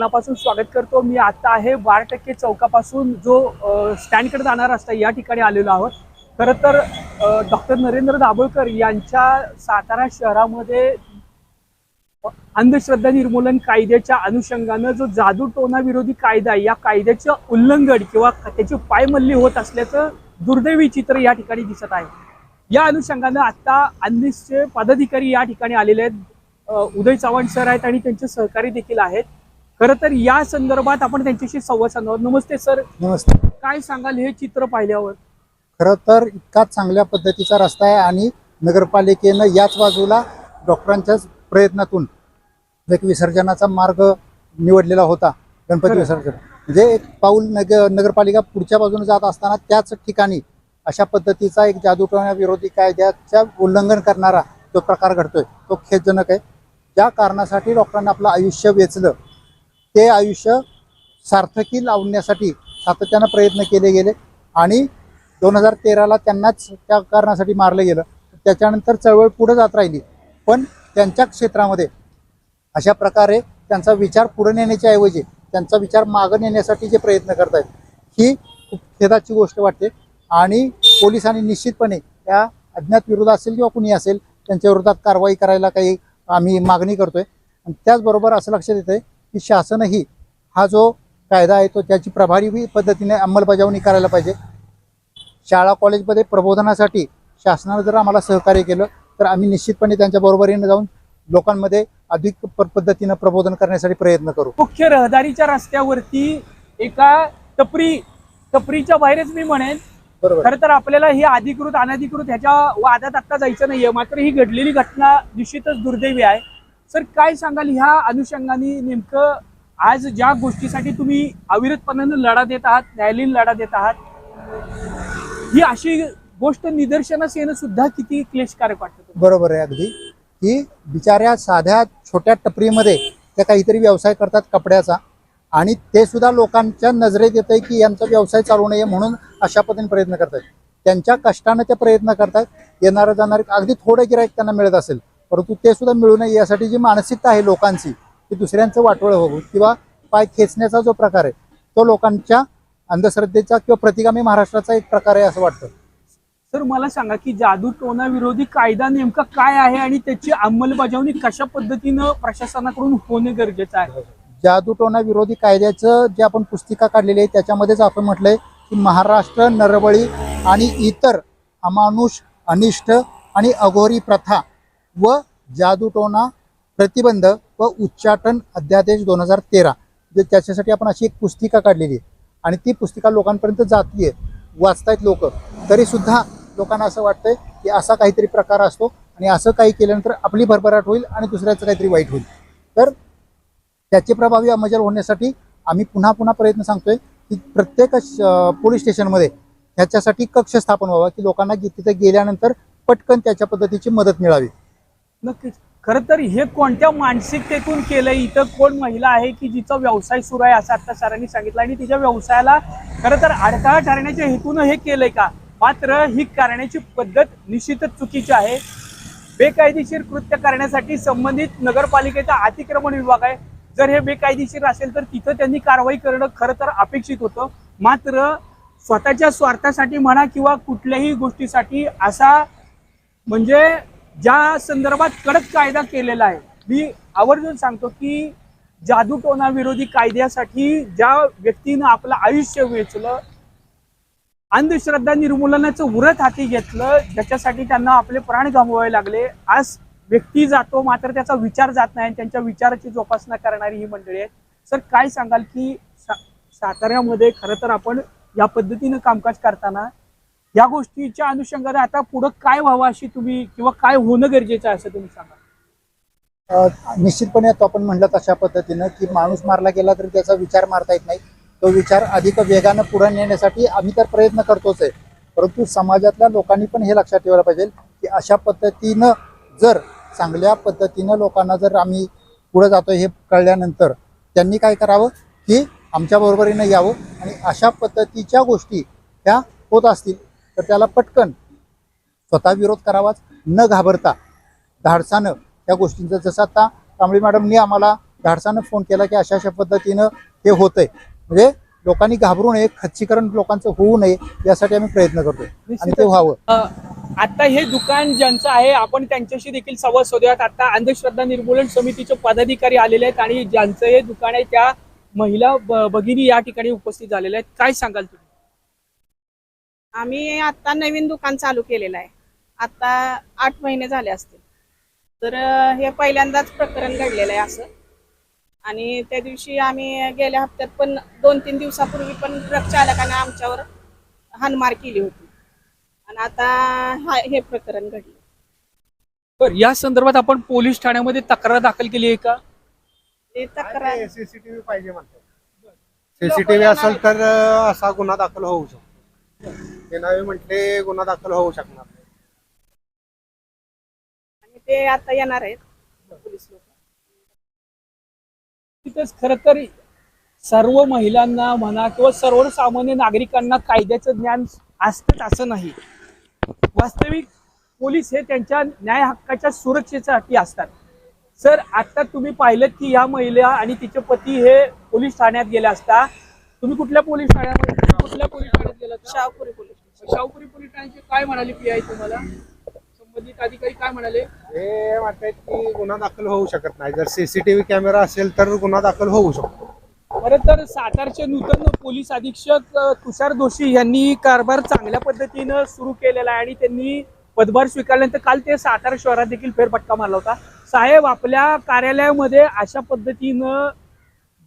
मनापासून स्वागत करतो. मी आता आहे बारा टक्के चौकापासून जो स्टँडकडे जाणार रस्ता या ठिकाणी आलेलो आहोत. खरं तर डॉक्टर नरेंद्र दाभोळकर यांच्या सातारा शहरामध्ये अंधश्रद्धा निर्मूलन कायद्याच्या अनुषंगानं जो जादू टोना विरोधी कायदा या कायद्याचं उल्लंघन किंवा त्याची पायमल्ली होत असल्याचं दुर्दैवी चित्र या ठिकाणी दिसत आहे. या अनुषंगानं आता अंधीसचे पदाधिकारी या ठिकाणी आलेले आहेत. उदय चव्हाण सर आहेत आणि त्यांचे सहकारी देखील आहेत. खरं तर या संदर्भात आपण त्यांच्याशी संवाद साधणार. नमस्ते सर. नमस्ते. काय सांगाल हे चित्र पाहिल्यावर? खरं तर इतका चांगल्या पद्धतीचा रस्ता आहे आणि नगरपालिकेनं याच बाजूला डॉक्टरांच्याच प्रयत्नातून एक विसर्जनाचा मार्ग निवडलेला होता गणपती. विसर्जन. म्हणजे एक पाऊल नग नगरपालिका पुढच्या बाजूने जात असताना त्याच ठिकाणी अशा पद्धतीचा एक जादूटोणा विरोधी कायद्याच्या उल्लंघन करणारा जो प्रकार घडतोय तो खेदजनक आहे. ज्या कारणासाठी डॉक्टरांना आपलं आयुष्य वेचलं. ते आयुष्य सार्थकी लावण्यासाठी सातत्यानं प्रयत्न केले गेले आणि दोन हजार तेराला त्यांनाच त्या कारणासाठी मारलं गेलं. त्याच्यानंतर चळवळ पुढे जात राहिली. पण त्यांच्या क्षेत्रामध्ये अशा प्रकारे त्यांचा विचार पुढे नेण्याच्या ऐवजी त्यांचा विचार मागं नेण्यासाठी जे प्रयत्न करत आहेत ही खूप खेदाची गोष्ट वाटते. आणि पोलिसांनी निश्चितपणे त्या अज्ञात विरोध असेल किंवा कुणी असेल त्यांच्या विरोधात कारवाई करायला काही आम्ही मागणी करतोय. आणि त्याचबरोबर असं लक्षात येतं की शासनही हा जो कायदा आहे तो त्याची प्रभावी पद्धतीने अंमलबजावणी करायला पाहिजे. शाळा कॉलेजमध्ये प्रबोधनासाठी शासनानं जर आम्हाला सहकार्य केलं तर आम्ही निश्चितपणे त्यांच्या बरोबरीने जाऊन लोकांमध्ये अधिक पद्धतीनं प्रबोधन करण्यासाठी प्रयत्न करू. मुख्य रहदारीच्या रस्त्यावरती एका टपरी टपरीच्या बाहेरच मी म्हणेन बरोबर. खरं तर आपल्याला हे अधिकृत अनधिकृत ह्याच्या वादात आता जायचं नाहीये. मात्र ही घडलेली घटना निश्चितच दुर्दैवी आहे. सर काय सांगाल ह्या अनुषंगाने नेमकं आज ज्या गोष्टीसाठी तुम्ही अविरतपणानं लढा देत आहात न्यायालयीन लढा देत आहात ही अशी गोष्ट निदर्शनास येणं सुद्धा किती क्लेशकारक वाटतं बरोबर आहे अगदी. की बिचाऱ्या साध्या छोट्या टपरीमध्ये त्या काहीतरी व्यवसाय करतात कपड्याचा आणि ते सुद्धा लोकांच्या नजरेत येत आहे की यांचा व्यवसाय चालू नये म्हणून अशा पद्धतीने प्रयत्न करतात त्यांच्या कष्टानं ते प्रयत्न करतात येणारं जाणारे अगदी थोडं गिराईक त्यांना मिळत असेल. परंतु ते सुद्धा मिळू नये यासाठी जी मानसिकता आहे लोकांची ती दुसऱ्यांचं वाटोळं होऊ किंवा पाय खेचण्याचा जो प्रकार आहे तो लोकांच्या अंधश्रद्धेचा किंवा प्रतिगामी महाराष्ट्राचा एक प्रकार आहे असं वाटतं. सर मला सांगा की जादू टोना विरोधी कायदा नेमका काय आहे आणि त्याची अंमलबजावणी कशा पद्धतीनं प्रशासनाकडून होणे गरजेचं आहे? जादूटोना विरोधी कायद्याचं जे आपण पुस्तिका काढलेली आहे त्याच्यामध्येच आपण म्हटलंय की महाराष्ट्र नरबळी आणि इतर अमानुष अनिष्ट आणि अघोरी प्रथा व जादूटोना प्रतिबंध व उच्चाटन अध्यादेश दोन हजार तेरा. जे त्याच्यासाठी आपण अशी एक पुस्तिका काढलेली आहे. आणि ती पुस्तिका लोकांपर्यंत जातीये वाचतायत लोक. तरीसुद्धा लोकांना असं वाटतंय की असा काहीतरी प्रकार असतो आणि असं काही केल्यानंतर आपली भरभराट होईल आणि दुसऱ्याचं काहीतरी वाईट होईल. तर त्याची प्रभावी अंमलबजावणी होण्यासाठी आम्ही पुन्हा पुन्हा प्रयत्न सांगतोय की प्रत्येक पोलीस स्टेशनमध्ये ह्याच्यासाठी कक्ष स्थापन व्हावा की लोकांना तिथे गेल्यानंतर पटकन त्याच्या पद्धतीची मदत मिळावी. नक्कीच. खरं तर हे कोणत्या मानसिकतेतून केलंय? इथं कोण महिला आहे की जिचा व्यवसाय सुरू आहे असं आता सरांनी सांगितलं आणि तिच्या व्यवसायाला खरं तर अडथळा ठरण्याच्या हेतून हे केलंय का? मात्र ही करण्याची पद्धत निश्चितच चुकीची आहे. बेकायदेशीर कृत्य करण्यासाठी संबंधित नगरपालिकेचा अतिक्रमण विभाग आहे. जर हे बेकायदेशीर असेल तर तिथं त्यांनी कारवाई करणं खरं तर अपेक्षित होतं. मात्र स्वतःच्या स्वार्थासाठी म्हणा किंवा कुठल्याही गोष्टीसाठी असा म्हणजे ज्या संदर्भात कडक कायदा केलेला आहे मी आवर्जून सांगतो की जादूटोना विरोधी कायद्यासाठी ज्या व्यक्तीनं आपलं आयुष्य वेचलं अंधश्रद्धा निर्मूलनाचं व्रत हाती घेतलं ज्याच्यासाठी त्यांना आपले प्राण गमवावे लागले आज व्यक्ती जातो मात्र त्याचा विचार जात नाही आणि त्यांच्या विचाराची जोपासना करणारी ही मंडळी आहेत सर काय सांगाल की सा साताऱ्यामध्ये खरं तर आपण या पद्धतीनं कामकाज करताना या गोष्टीच्या अनुषंगाने आता पुढं काय व्हावं अशी तुम्ही किंवा काय होणं गरजेचं आहे असं तुम्ही सांगा. निश्चितपणे तो आपण म्हणलं तशा पद्धतीनं की माणूस मारला गेला तरी त्याचा विचार मारता येत नाही. तो विचार अधिक वेगानं पुढे नेण्यासाठी आम्ही तर प्रयत्न करतोच आहे. परंतु समाजातल्या लोकांनी पण हे लक्षात ठेवायला पाहिजे की अशा पद्धतीनं जर चांगल्या पद्धतीनं लोकांना जर आम्ही पुढे जातोय हे कळल्यानंतर त्यांनी काय करावं? की आमच्या बरोबरीनं यावं आणि अशा पद्धतीच्या गोष्टी ह्या होत असतील. तर त्याला पटकन स्वतः विरोध करावाच न घाबरता धाडसानं या गोष्टींचं. जसं आता कांबळे मॅडमनी आम्हाला धाडसानं फोन केला की अशा अशा पद्धतीनं हे होतंय. म्हणजे लोकांनी घाबरू नये खच्चीकरण लोकांचं होऊ नये यासाठी आम्ही प्रयत्न करतोय. आणि ते व्हावं. आता हे दुकान ज्यांचं आहे आपण त्यांच्याशी देखील संवाद साधूयात. आता अंधश्रद्धा निर्मूलन समितीचे पदाधिकारी आलेले आहेत आणि ज्यांचं हे दुकान आहे त्या महिला भगिनी या ठिकाणी उपस्थित झालेल्या आहेत. काय सांगाल तुम्ही? आम्ही आता नवीन दुकान चालू केलेलं आहे. आता आठ महिने झाले असतील. तर हे पहिल्यांदाच प्रकरण घडलेलं आहे असं. आणि त्या दिवशी आम्ही गेल्या हप्त्यात पण दोन तीन दिवसापूर्वी पण ट्रक चालकाने आमच्यावर हानमार केली होती. आणि आता हा हे प्रकरण घडलं. तर या संदर्भात आपण पोलीस ठाण्यामध्ये तक्रार दाखल केली आहे का? ते तक्रार सीसीटीव्ही पाहिजे म्हणतात. सीसीटीव्ही असेल तर असा गुन्हा दाखल होऊ शकतो. ते नवे म्हटले गुन्हा दाखल होऊ शकणार नाही. आणि ते आता येणार आहेत पोलीस लोक. तिथंच खरं तर सर्व महिलांना म्हणा किंवा सर्वसामान्य नागरिकांना कायद्याचं ज्ञान असतंच असं नाही. वास्तविक पोलीस हे त्यांच्या न्याय हक्काच्या सुरक्षेसाठी असतात. सर आता तुम्ही पाहिलं की या महिला आणि तिचे पती हे पोलीस ठाण्यात गेले असता. तुम्ही कुठल्या पोलीस ठाण्यामध्ये? कुठल्या पोलीस ठाण्यात गेला? शाहपुरी पोलीस शाहपुरी पोलीस ठाण्याचे काय म्हणाले पी आय तुम्हाला? संबंधित अधिकारी काय म्हणाले? हे म्हणतात की गुन्हा दाखल होऊ शकत नाही. जर सीसीटीव्ही कॅमेरा असेल तर गुन्हा दाखल होऊ शकतो. खरं तर सातारचे नूतन पोलीस अधीक्षक तुषार दोशी यांनी कारभार चांगल्या पद्धतीनं सुरू केलेला आहे आणि त्यांनी पदभार स्वीकारल्यानंतर काल ते सातारा शहरात देखील फेरफटका मारला होता. साहेब आपल्या कार्यालयामध्ये अशा पद्धतीनं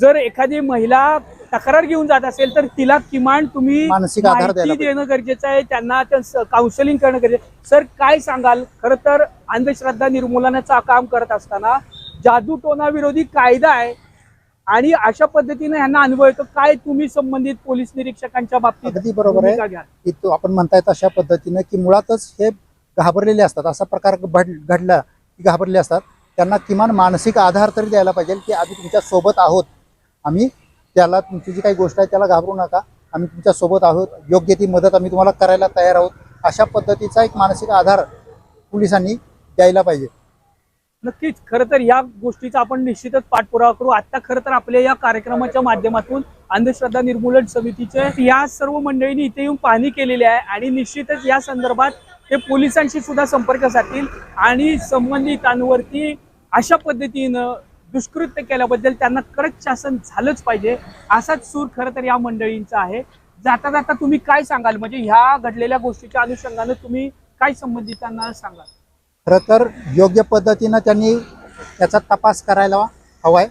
जर एखादी महिला तक्रार घेऊन जात असेल तर तिला किमान तुम्ही मानसिक आधार माहिती. देणं गरजेचं आहे. त्यांना काउन्सिलिंग करणं गरजेचं आहे. सर काय सांगाल? खरं तर अंधश्रद्धा निर्मूलनाचं काम करत असताना जादू टोना विरोधी कायदा आहे आणि अशा पद्धतीने यांना अनुभव येतो काय तुम्ही संबंधित पोलीस निरीक्षकांच्या बाबतीत अगदी बरोबर आहे. आपण म्हणताय अशा पद्धतीनं की मुळातच हे घाबरलेले असतात. असा प्रकार घड- घडला की घाबरले असतात. त्यांना किमान मानसिक आधार तरी द्यायला पाहिजे की आम्ही तुमच्यासोबत आहोत. आम्ही त्याला तुमची जी काही गोष्ट आहे त्याला घाबरू नका. आम्ही तुमच्यासोबत आहोत. योग्य ती मदत आम्ही तुम्हाला करायला तयार आहोत. अशा पद्धतीचा एक मानसिक आधार पोलिसांनी द्यायला पाहिजे. नक्कीच. खरं तर या गोष्टीचा आपण निश्चितच पाठपुरावा करू. आता खरं तर आपल्या या कार्यक्रमाच्या माध्यमातून अंधश्रद्धा निर्मूलन समितीचे या सर्व मंडळींनी इथे येऊन पाहणी केलेली आहे आणि निश्चितच या संदर्भात ते पोलिसांशी सुद्धा संपर्क साधतील आणि संबंधितांवरती अशा पद्धतीनं दुष्कृत्य केल्याबद्दल त्यांना कडक शासन झालंच पाहिजे. असाच सूर खरं तर या मंडळींचा आहे. जाता जाता तुम्ही काय सांगाल? म्हणजे ह्या घडलेल्या गोष्टीच्या अनुषंगानं तुम्ही काय संबंधितांना सांगाल? खरं तर योग्य पद्धतीनं त्यांनी त्याचा तपास करायला हवा आहे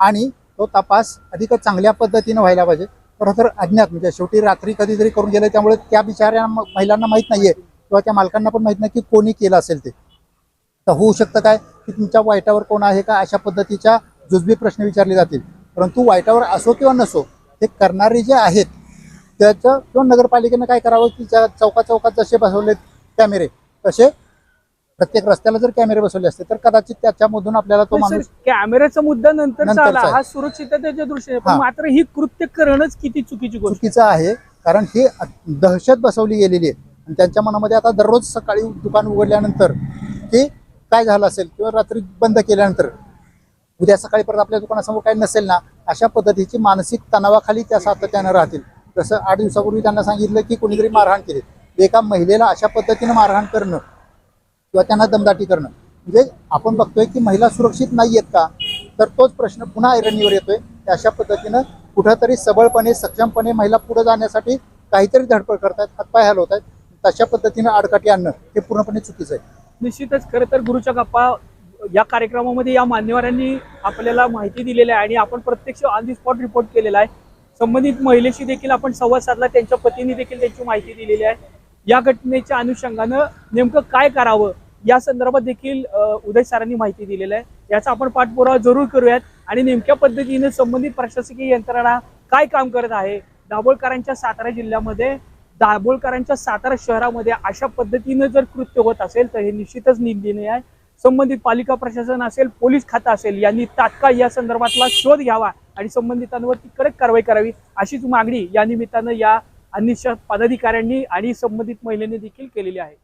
आणि तो तपास अधिक चांगल्या पद्धतीनं व्हायला पाहिजे. खरं तर अज्ञात म्हणजे शेवटी रात्री कधीतरी करून गेले त्यामुळे त्या बिचाऱ्या महिलांना माहीत नाहीये किंवा त्या मालकांना पण माहीत नाही की कोणी केलं असेल ते. तर होऊ शकतं काय? की तुमच्या वाईटावर कोण आहे का? अशा पद्धतीच्या जुजबी प्रश्न विचारले जातील. परंतु वाईटावर असो किंवा नसो हे करणारे जे आहेत त्याचं किंवा नगरपालिकेनं काय करावं की ज्या चौका चौकात जसे बसवले कॅमेरे तसे प्रत्येक रस्त्याला जर कॅमेरे बसवले असते तर कदाचित त्याच्यामधून आपल्याला तो माणूस कॅमेऱ्याचा मुद्दा नंतर झाला. हा सुरक्षिततेच्या दृष्टीने. मात्र ही कृत्य करणंच किती चुकीची चुकीचं आहे कारण ही दहशत बसवली गेलेली आहे. आणि त्यांच्या मनामध्ये आता दररोज सकाळी दुकान उघडल्यानंतर की काय झालं असेल किंवा रात्री बंद केल्यानंतर उद्या सकाळी परत आपल्या दुकानासमोर काही नसेल ना अशा पद्धतीची मानसिक तणावाखाली त्या सातत्यानं राहतील. जसं आठ दिवसापूर्वी त्यांना सांगितलं की कोणीतरी मारहाण केली. एका महिलेला अशा पद्धतीनं मारहाण करणं किंवा त्यांना दमदाटी करणं. म्हणजे आपण बघतोय की महिला सुरक्षित नाही आहेत का? तर तोच प्रश्न पुन्हा ऐरणीवर येतोय. की अशा पद्धतीनं कुठंतरी सबळपणे सक्षमपणे महिला पुढे जाण्यासाठी काहीतरी धडपड करतायत हातपाय हलवत आहेत तशा पद्धतीनं आडकाठी आणणं हे पूर्णपणे चुकीचं आहे. निश्चितच खरं तर गुरुच्या गप्पा या कार्यक्रमामध्ये या मान्यवरांनी आपल्याला माहिती दिलेली आहे आणि आपण प्रत्यक्ष ऑन दी स्पॉट रिपोर्ट केलेला आहे. संबंधित महिलेशी देखील आपण संवाद साधला त्यांच्या पतीने देखील त्यांची माहिती दिलेली आहे. या घटनेच्या अनुषंगानं नेमकं काय करावं या संदर्भात देखील उदय सरांनी माहिती दिलेलं आहे. याचा आपण पाठपुरावा जरूर करूयात. आणि नेमक्या पद्धतीने संबंधित प्रशासकीय यंत्रणा काय काम करत आहे? दाभोळकरांच्या सातारा जिल्ह्यामध्ये दाभोळकरांच्या सातारा शहरामध्ये अशा पद्धतीनं जर कृत्य होत असेल तर हे निश्चितच निंदनीय आहे. संबंधित पालिका प्रशासन असेल पोलीस खातं असेल यांनी तात्काळ या संदर्भातला शोध घ्यावा आणि संबंधितांवरती कडक कारवाई करावी अशीच मागणी या निमित्तानं या अनिश्चित पदाधिकाऱ्यांनी आणि संबंधित महिलेने देखील केलेली आहे.